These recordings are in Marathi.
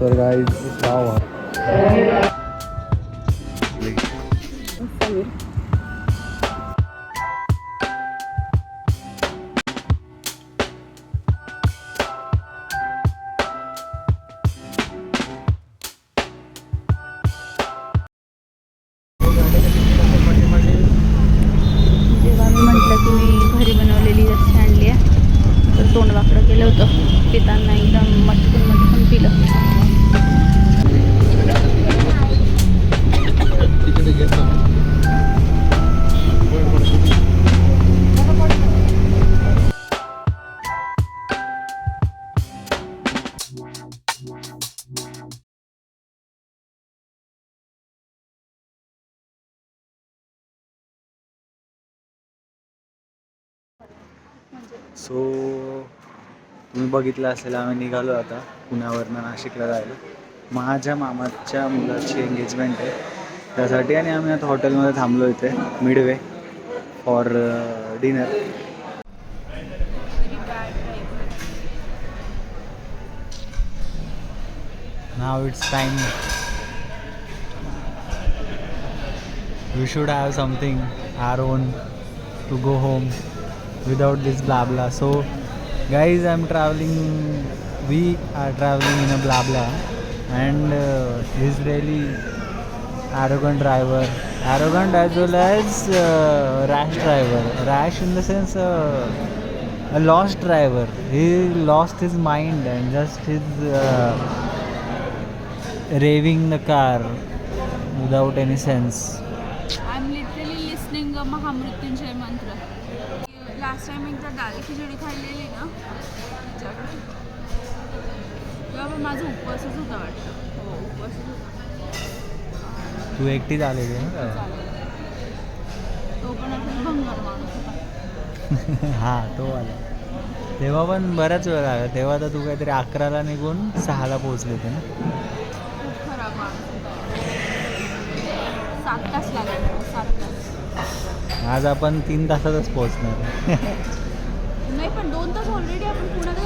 तर गाईज पाव मी म्हटलं घरी बनवलेली लस्सी आणली आहे. तर तोंड वाकडं केलं होतं. पितांना एकदा सो तुम्ही बघितलं असेल आम्ही निघालो आता पुण्यावरनं नाशिकला जायला. माझ्या मामाच्या मुलाची एंगेजमेंट आहे. त्यासाठी आणि आम्ही आता हॉटेलमध्ये थांबलो इथे midway for dinner Now it's time. We should have something our own to go home. without this blah blah so guys i'm traveling we are traveling in a blah blah and uh, really arrogant driver. Arrogant as well as uh, rash driver. Rash in the sense uh, a lost driver. He lost his mind and just his uh, raving the car without any sense. I'm literally listening to mahamrityunjay last time एकदा खिचडी खाल्लेली ना त्याच्याकडे. तेव्हा पण माझा उपवासच होता वाटतं. हो उपवासच होता. तू एकटीच आलेली ना चालेल तो पण असं भंगार माणूस होता. हा तो आला. तेव्हा पण बराच वेळ लागला तेव्हा तर तू काहीतरी अकराला निघून सहाला पोहोचले होते ना? खूप खराब माणूस होता. सात तास लागले. सात तास. आज आपण तीन तासातच पोहोचणार. नाही पण दोन तास ऑलरेडी आपण पुण्यात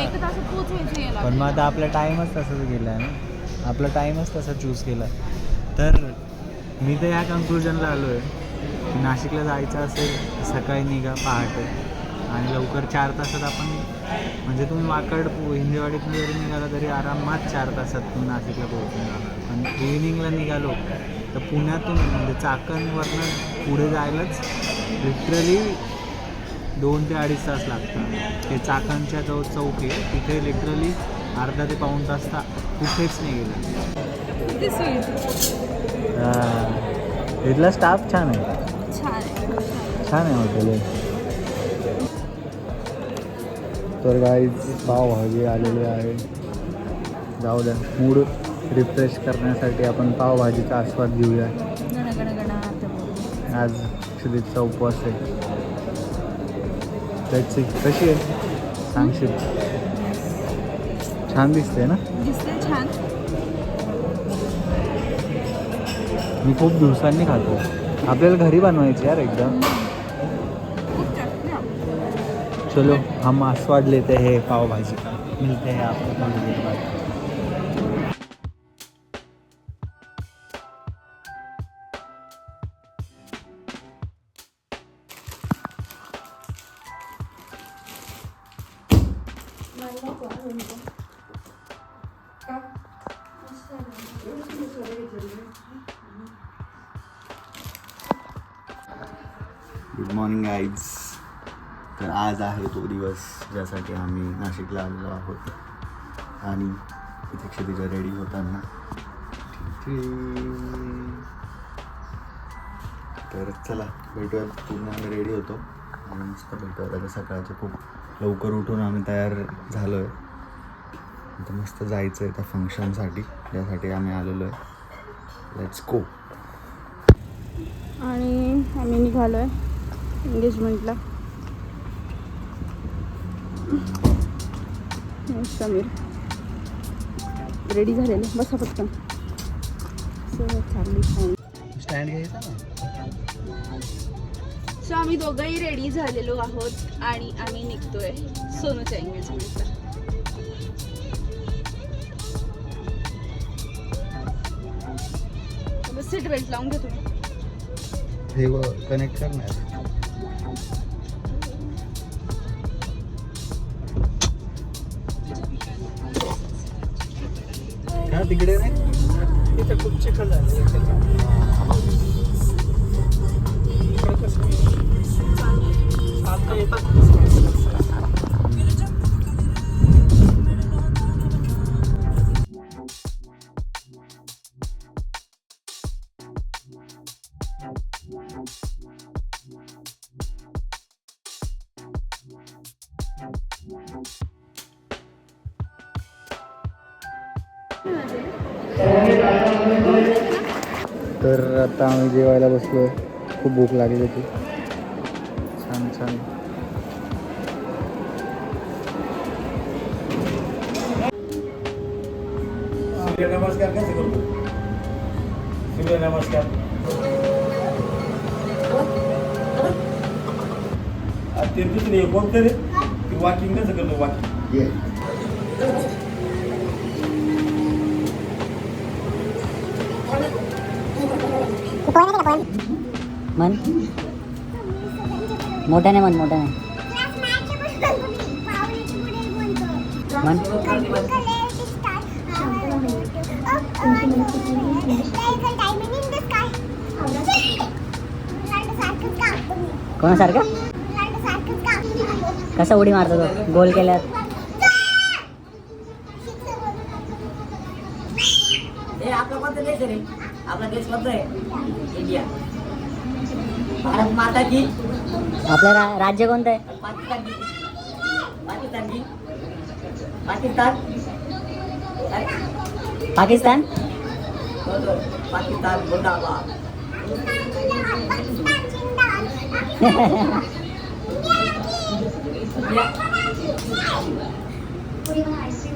एक पोहोचवायचं याला. पण मग आता आपला टाईमच तसाच गेला आहे ना. आपला टाईमच तसा चूज केला. तर मी तर या कन्क्लुजनला आलो आहे की नाशिकला जायचं असेल सकाळी निघा पहाटे. आणि लवकर चार तासात आपण म्हणजे तुम्ही वाकड हिंदेवाडीतून जरी निघाला तरी आरामात चार तासात तुम्ही नाशिकला पोहोचून पण इव्हिनिंगला निघालो तर पुण्यातून म्हणजे चाकणवरनं पुढे जायलाच लिटरली दोन ते अडीच तास लागतात. ते चाकणच्या जो चौक आहे. तिथे लिटरली अर्धा ते पाऊण तास ता कुठेच नाही गेला इथला स्टाफ छान आहे. छान आहे. छान आहे हॉटेल. तर गाईज पावभाजी आलेली आहे. जाऊ द्या. मूड रिफ्रेश करण्यासाठी आपण पावभाजीचा आस्वाद घेऊया. आज श्रीचा उपवास आहे. त्याची कशी आहे? सांगशील छान दिसते ना? दिसते छान. मी खूप दिवसांनी खातो. आपल्याला घरी बनवायची यार एकदम. चलो हम आस्वाद लेते हैं पाव भाजी का. मिलते हैं आपको गुड मॉर्निंग आईज तर आज आहे तो दिवस ज्यासाठी आम्ही नाशिकला आलेलो आहोत. आणि इथे क्षितिजा रेडी होताना. तर चला भेटूया पूर्ण आम्ही रेडी होतो. आणि मस्त भेटूया आता सकाळचे खूप लवकर उठून आम्ही तयार झालो आहे आता मस्त जायचं आहे त्या फंक्शनसाठी ज्यासाठी आम्ही आलेलो आहे लेट्स गो आणि आम्ही निघालो आहे एंगेजमेंटला समीर. रेडी झालेले. बसा पटकन. सो चालली स्टँड घ्यायचा ना? सो आम्ही दोघंही रेडी झालेलो आहोत आणि आम्ही निघतोय सोनूच्या एंगेजमेंटला सीट बेल्ट लावून घेतो तुम्ही कनेक्ट करणार तिकडे नाही? तिथे खूप चिखल झाले तर आता आम्ही जेवायला बसलो खूप भूक लागली होती. छान छान. सूर्यनमस्कार कसे करतो सूर्यनमस्कार आ, ते दुसरे कोणतं रे? ते वॉकिंग कसं करतो वॉकिंग मन मोठ्याने मन मोठ्याने. मन कोणासारखं? कसं उडी मारतो तो? गोल केल्यात. हे आपला कोणता देश आहे रे आपला देश कोणता आहे इंडिया भारत माता की आपलं रा राज्य कोणतं आहे पाकिस्तान की पाकिस्तान की पाकिस्तान अरे, पाकिस्तान बरोबर. पाकिस्तान मुर्दाबाद इंडिया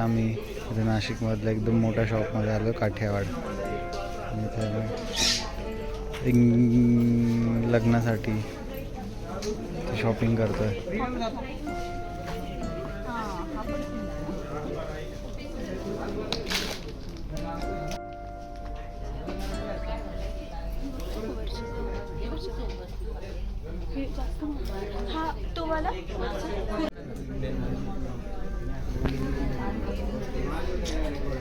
आता आम्ही इथे नाशिकमधल्या एकदम मोठ्या शॉपमध्ये आलो काठियावाड. एक लग्नासाठी शॉपिंग करतोय. हा तुम्हाला?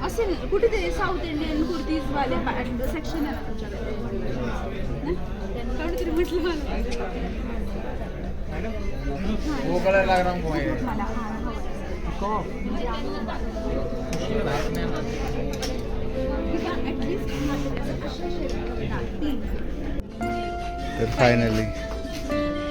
असेल कुठेतरी साऊथ इंडियन कुर्तीज वाले सेक्शन आहे ना तुमच्याकडे. म्हटलं मला. मला. हा. तर फायनली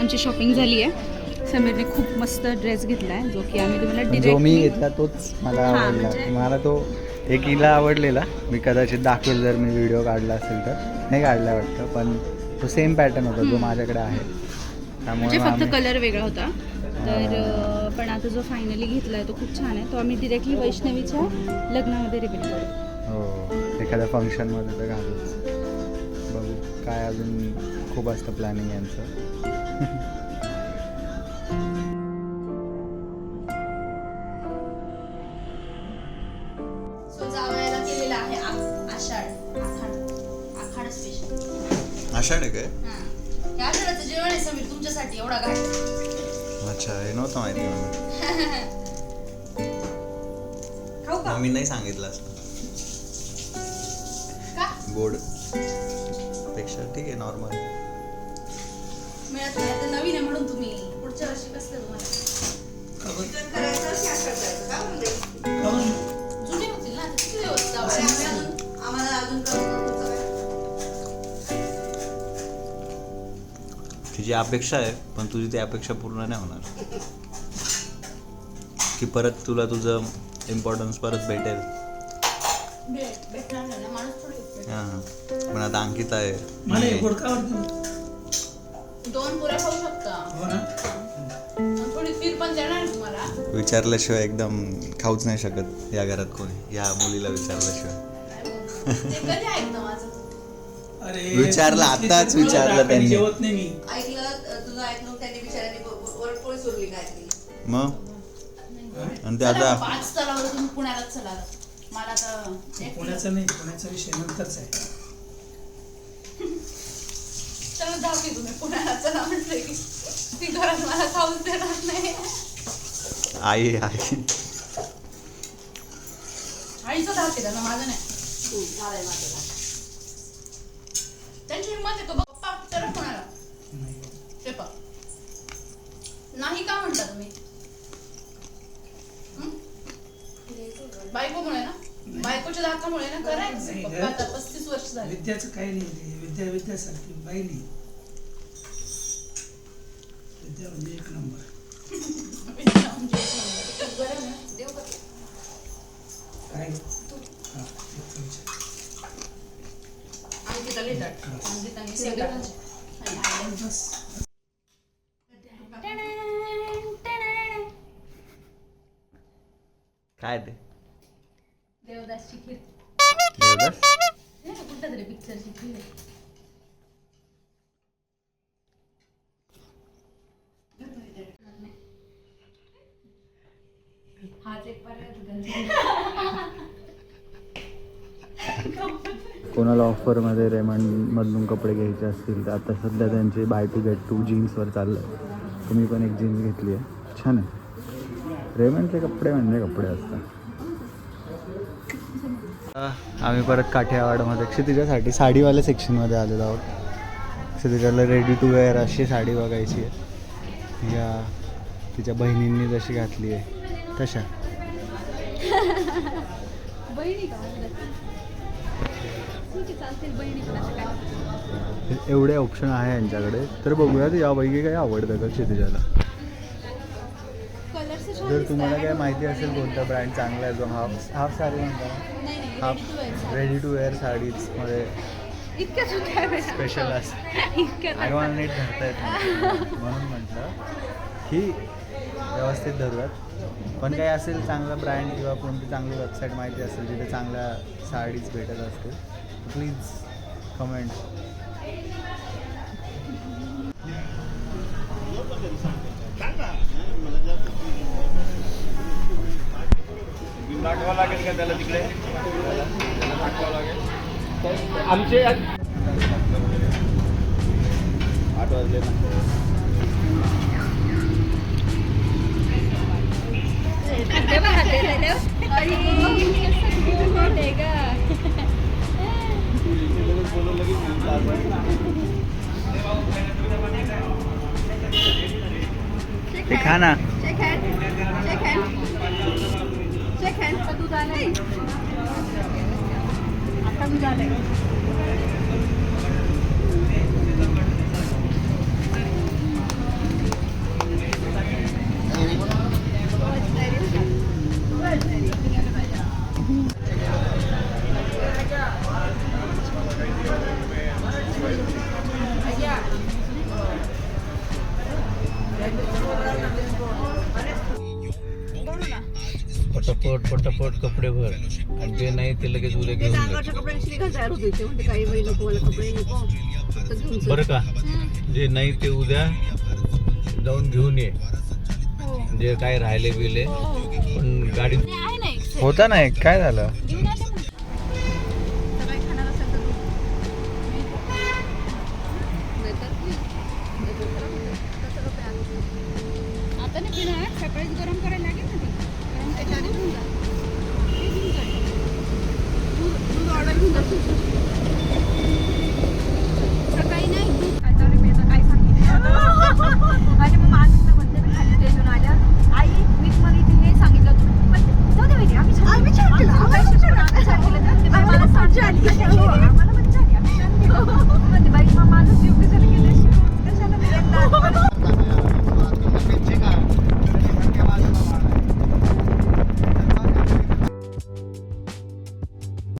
आमची शॉपिंग झाली आहे. समीरने खूप मस्त ड्रेस घेतलाय जो की आम्ही तुम्हाला जो मी घेतला तोच मला आवडला. म्हणजे- मला तो एक हिला आवडलेला. मी कदाचित दाखवेल जर मी व्हिडिओ काढला असेल तर. नाही काढला वाटतं पण तो सेम पॅटर्न होता जो. माझ्याकडे आहे. त्यामुळे म्हणजे फक्त कलर वेगळा होता. तर अं, पण आता जो फायनली घेतलाय तो खूप छान आहे. तो आम्ही डिरेक्टली वैष्णवीच्या लग्नामध्ये रिपीट करू. हो एखाद्या फंक्शनमध्ये तर घालूच. बघू काय अजून खूप असतं प्लॅनिंग यांचं. नव्हतं माहिती मला. मम्मी नाही सांगितलं असं. का? गोड. पेक्षा ठीक आहे नॉर्मल मिळत नाही आता नवीन आहे म्हणून तुम्ही. पुढच्या वर्षी कसलं तुम्हाला जुने होतील ना आता किती तिची अपेक्षा आहे पण तुझी ती अपेक्षा पूर्ण नाही होणार. की परत तुला तुझं इम्पॉर्टन्स परत भेटेल. भेट भेटणार नाही ना माणूस थोडी हां पण आता अंकिता आहे. मला हे आहे. गोड का आवडतं दोन पुऱ्या खाऊ शकता. हो ना. आणि थोडी फिर पण देणार आहे तुम्हाला. विचारल्याशिवाय एकदम खाऊच नाही शकत या घरात कोणी. या मुलीला विचारल्याशिवाय. ते कधी ऐकतं माझं? अरे विचारलं, आताच विचारलं त्यांनी. जेवत नाही मी. ऐकलं तुझं ऐकलं त्यांनी वरपोळी सोडली काय ती मग? आणि ते चला तुम्ही पुण्यालाच चला. मला तर एक- पुण्याचा नाही पुण्याचा विषय नंतरच आहे. चला जाऊ की तुम्ही. पुण्याला चला म्हटलं की ती घरात मला खाऊच देणार नाही. आई आई. आईचं धाक आहे ना माझं नाही. त्यांची हिंमत आहे का बघ, पप्पा चला पुण्याला नाही ते पा नाही का म्हणता तुम्ही? हं? बायकोमुळे ना? बायकोच्या धाकामुळे ना करायचं. पप्पा. आता पस्तीस वर्ष झाली. विद्याचं काही नाही. विद्या विद्यासारखी बाई नाही. विद्या म्हणजे एक नंबर. देव का? काय? लिहितात अंकिताने सेवकाची. आणि बस काय ते? देवदासची खीर. देवदास? नाही का कुठं तरी पिक्चरची खीर आहे. हाच एक पर्याय होता त्यांचा. कोणाला ऑफरमध्ये रेमंडमधून कपडे घ्यायचे असतील तर आता सध्या त्यांचे बाय टू गेट टू जीन्सवर चाललं आहे तुम्ही पण एक जीन्स घेतली आहे. छान आहे. रेमंडचे कपडे म्हणजे कपडे असतात. आम्ही परत काठियावाडमध्ये क्षितिजासाठी साडीवाल्या सेक्शनमध्ये आलेलो आहोत. क्षितिजाला रेडी टू वेअर अशी साडी बघायची आहे. या तिच्या बहिणींनी जशी घातली आहे तशा. एवढे ऑप्शन आहे यांच्याकडे तर बघूयात यापैकी काही आवडतं का क्षितिजाला जर. तुम्हाला काय माहिती असेल कोणता ब्रँड चांगला आहे जो हाफ हाफ साडी नाही हाफ. रेडी टू वेअर साडीजमध्ये. स्पेशल असते नीट धरता येत. म्हणून म्हटलं की व्यवस्थित धरूयात पण काही असेल चांगला ब्रँड किंवा कोणती चांगली वेबसाईट माहिती असेल जिथे चांगल्या साडीज भेटत असतील प्लीज कमेंट दाखवा लागेल का त्याला तिकडे दाखवा लागेल आमचे आठ वाजले ना ते खा ना पटापट आणि जे नाही ते लगेच उद्या घेऊन जा. अंगाच्या कपड्यांची निघाल तयार होते ते म्हणते काही वेळी नको मला कपडे नको. घेऊन. बरं का? जे नाही ते उद्या जाऊन घेऊन ये. जे काय राहिले बिले पण गाडी ते आहे ना एक set. होता ना एक काय झालं?